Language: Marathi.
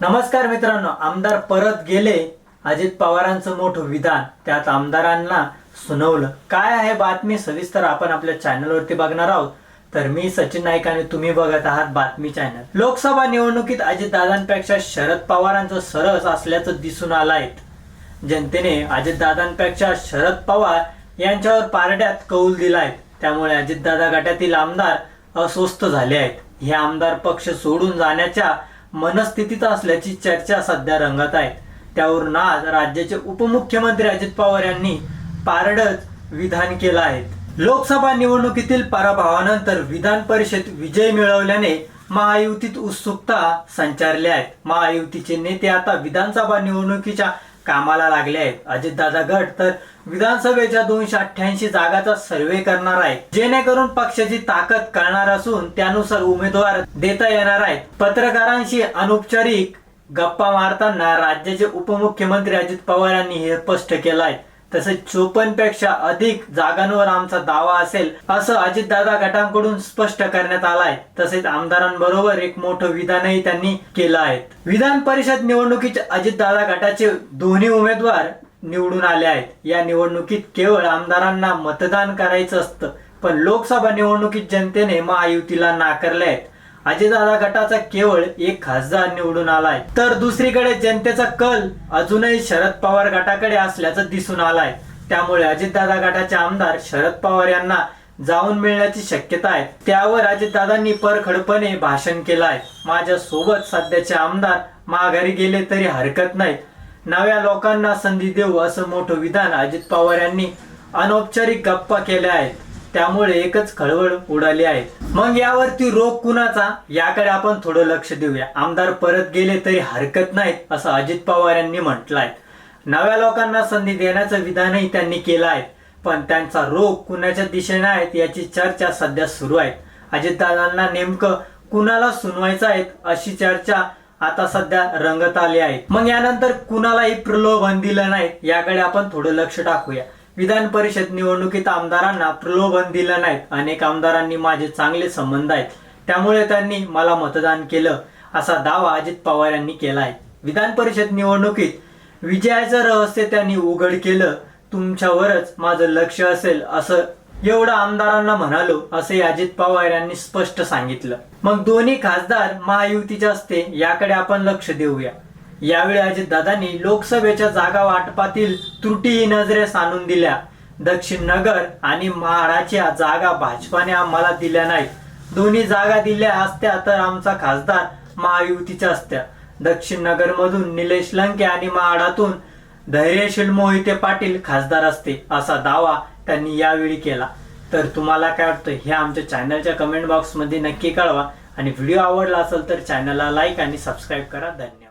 नमस्कार मित्रांनो आमदार परत गेले. अजित पवारांचं मोठं विधान. त्यात आमदारांना सुनावलं. काय आहे बातमी? सविस्तर आपण आपल्या चॅनलवरती बघणार आहोत. तर मी सचिन नाईक आणि तुम्ही बघत आहात बातमी चॅनल लोकसभा निवडणुकीत अजितदादांपेक्षा शरद पवारांचं सरस असल्याचं दिसून आलंय. जनतेने अजितदादांपेक्षा शरद पवार यांच्यावर पारड्यात कौल दिलाय. त्यामुळे अजितदादा गटातील आमदार अस्वस्थ झाले आहेत. हे आमदार पक्ष सोडून जाण्याच्या मनस्थितीत असल्याची चर्चा सध्या रंगत आहे. त्यावरून आज राज्याचे उपमुख्यमंत्री अजित पवार यांनी पारडच विधान केलं आहे. लोकसभा निवडणुकीतील पराभवानंतर विधान परिषद विजय मिळवल्याने महायुतीत उत्सुकता संचारल्या आहेत महायुतीचे नेते आता विधानसभा निवडणुकीच्या कामाला लागले आहेत. अजितदादा गट तर विधानसभेच्या दोनशे अठ्ठ्याऐंशी जागाचा सर्वे करणार आहे जेणेकरून पक्षाची ताकद कळणार असून त्यानुसार उमेदवार देता येणार आहेत. पत्रकारांशी अनौपचारिक गप्पा मारताना राज्याचे उपमुख्यमंत्री अजित पवार यांनी हे स्पष्ट केलं आहे. तसेच चोपन्नपेक्षा अधिक जागांवर आमचा दावा असेल असं अजितदादा गटांकडून स्पष्ट करण्यात आलाय. तसेच आमदारांबरोबर एक मोठं विधानही त्यांनी केलं आहे. विधान परिषद निवडणुकीचे अजितदादा गटाचे दोन्ही उमेदवार निवडून आले आहेत. या निवडणुकीत केवळ आमदारांना मतदान करायचं असतं पण लोकसभा निवडणुकीत जनतेने महायुतीला नाकारले आहेत. अजितदादा गटाचा केवळ एक खासदार निवडून आलाय. तर दुसरीकडे जनतेचा कल अजूनही शरद पवार गटाकडे असल्याचं दिसून आलाय. त्यामुळे अजितदादा गटाचे आमदार शरद पवार यांना जाऊन मिळण्याची शक्यता आहे. त्यावर अजितदादांनी परखडपणे भाषण केलं आहे माझ्या सोबत सध्याचे आमदार माघारी गेले तरी हरकत नाही. नव्या लोकांना संधी देऊ असं मोठं विधान अजित पवार यांनी अनौपचारिक गप्पा केल्या आहेत. त्यामुळे एकच खळबळ उडाली आहे. मग यावरती रोग कुणाचा? याकडे आपण थोडं लक्ष देऊया. आमदार परत गेले तरी हरकत नाही असं अजित पवार यांनी म्हटलंय. नव्या लोकांना संधी देण्याचं विधानही त्यांनी केलं आहे पण त्यांचा रोग कुणाच्या दिशेने आहेत याची चर्चा सध्या सुरू आहे. अजितदादांना नेमकं कुणाला सुनवायचं आहे अशी चर्चा आता सध्या रंगत आली आहे. मग यानंतर कुणालाही प्रलोभन दिलं नाही याकडे आपण थोडं लक्ष टाकूया. विधान परिषद निवडणुकीत आमदारांना प्रलोभन दिलं नाही अनेक आमदारांनी माझे चांगले संबंध आहेत. त्यामुळे त्यांनी मला मतदान केलं असा दावा अजित पवार यांनी केला आहे विधान परिषद निवडणुकीत विजयाचं रहस्य त्यांनी उघड केलं. तुमच्यावरच माझं लक्ष असेल असं एवढं आमदारांना म्हणालो असे अजित पवार यांनी स्पष्ट सांगितलं. मग दोन्ही खासदार महायुतीचे असते याकडे आपण लक्ष देऊया. यावेळी अजितदादांनी लोकसभेच्या जागा वाटपातील त्रुटीही नजरेस आणून दिल्या. दक्षिण नगर आणि महाडाच्या जागा भाजपाने आम्हाला दिल्या नाहीत. दोन्ही जागा दिल्या असत्या तर आमचा खासदार महायुतीच्या असत्या. दक्षिण नगर मधून निलेश लंके आणि महाडातून धैर्यशील मोहिते पाटील खासदार असते असा दावा त्यांनी यावेळी केला. तर तुम्हाला काय वाटतं? हे आमच्या चॅनलच्या कमेंट बॉक्समध्ये नक्की कळवा. आणि व्हिडिओ आवडला असेल तर चॅनलला लाईक आणि सबस्क्राईब करा. धन्यवाद.